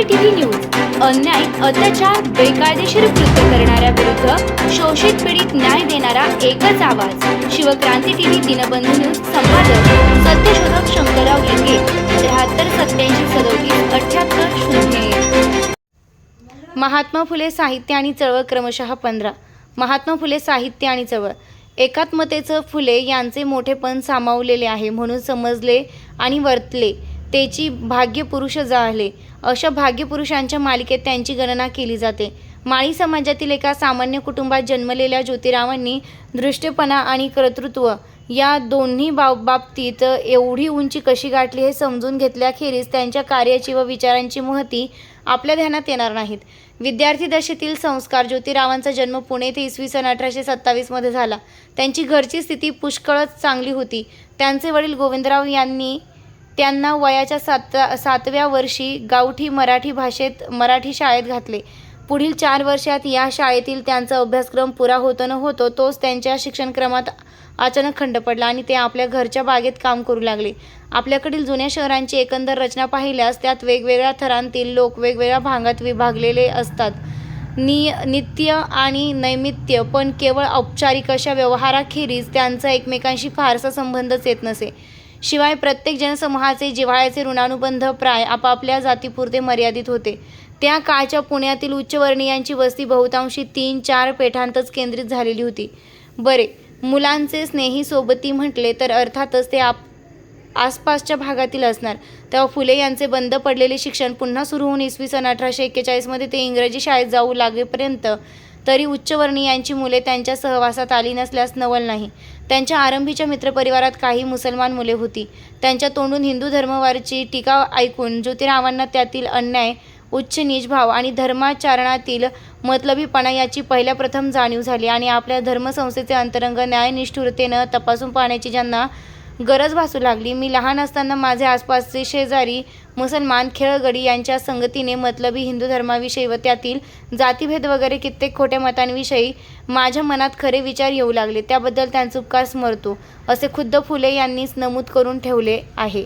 CCTV news अन्याय अत्याचार बेकायदेशीर कृत्य करणाऱ्या विरुद्ध शोषित पीडित न्याय देणारा एकच आवाज. शिवक्रांती टीव्ही दिनबंधू न्यूज संपादक सत्यशोधक शंकरराव लिंगे त्र्याहत्तर सत्याऐंशी सदोतीस अठ्याहत्तर शून्य महात्मा फुले साहित्य आणि चळवळ क्रमशः पंधरा. महात्मा फुले साहित्य आणि चळवळ. एकात्मतेचं फुले यांचे मोठेपण सामावलेले आहे म्हणून समजले आणि वर्तले. तेची भाग्यपुरुष जाळले. अशा भाग्यपुरुषांच्या मालिकेत त्यांची गणना केली जाते. माळी समाजातील एका सामान्य कुटुंबात जन्मलेल्या ज्योतिरावांनी दृष्टपणा आणि कर्तृत्व या दोन्ही बाब बाबतीत एवढी उंची कशी गाठली हे समजून घेतल्याखेरीज त्यांच्या कार्याची व विचारांची महती आपल्या ध्यानात येणार नाहीत. विद्यार्थी दशेतील संस्कार ज्योतिरावांचा जन्म पुणे ते इसवी सन अठराशे सत्तावीसमध्ये झाला. त्यांची घरची स्थिती पुष्कळच चांगली होती. त्यांचे वडील गोविंदराव यांनी त्यांना वयाच्या सात सातव्या वर्षी गावठी मराठी भाषेत मराठी शाळेत घातले. पुढील चार वर्षात या शाळेतील त्यांचा अभ्यासक्रम पुरा होतो न होतो तोच त्यांच्या शिक्षणक्रमात अचानक खंड पडला आणि ते आपल्या घरच्या बागेत काम करू लागले. आपल्याकडील जुन्या शहरांची एकंदर रचना पाहिल्यास त्यात वेगवेगळ्या थरांतील लोक वेगवेगळ्या भागात विभागलेले असतात. नि नित्य आणि नैमित्य पण केवळ औपचारिक अशा व्यवहाराखेरीज त्यांचा एकमेकांशी फारसा संबंधच येत नसे. शिवाय प्रत्येक जनसमूहाचे जिव्हाळ्याचे ऋणानुबंध प्राय आपापल्या जातीपुरते मर्यादित होते. त्या काळच्या पुण्यातील उच्चवर्णीयांची वस्ती बहुतांशी तीन चार पेठांतच केंद्रित झालेली होती. बरे मुलांचे स्नेही सोबती म्हटले तर अर्थातच ते आप आसपासच्या भागातील असणार. तेव्हा फुले यांचे बंद पडलेले शिक्षण पुन्हा सुरू होऊन इसवी सन अठराशे एक्केचाळीसमध्ये ते इंग्रजी शाळेत जाऊ लागेपर्यंत तरी उच्चवर्णीयांची मुले त्यांच्या सहवासात आली नसल्यास नवल नाही. त्यांच्या आरंभीच्या मित्रपरिवारात काही मुसलमान मुले होती. त्यांच्या तोंडून हिंदू धर्मवारची टीका ऐकून ज्योतिरावांना त्यातील अन्याय उच्च निजभाव आणि धर्माचरणातील मतलबीपणा याची पहिल्या प्रथम जाणीव झाली आणि आपल्या धर्मसंस्थेचे अंतरंग न्यायनिष्ठुरतेनं तपासून पाहण्याची ज्यांना गरज भासू लागली. मी लहान असताना माझे आसपासचे शेजारी मुसलमान खेळगडी यांच्या संगतीने मतलबी हिंदू धर्माविषयी व त्यातील जातीभेद वगैरे कित्येक खोट्या मतांविषयी माझ्या मनात खरे विचार येऊ लागले. त्याबद्दल त्यांचे उपकार स्मरतो असे खुद्द फुले यांनीच नमूद करून ठेवले आहे.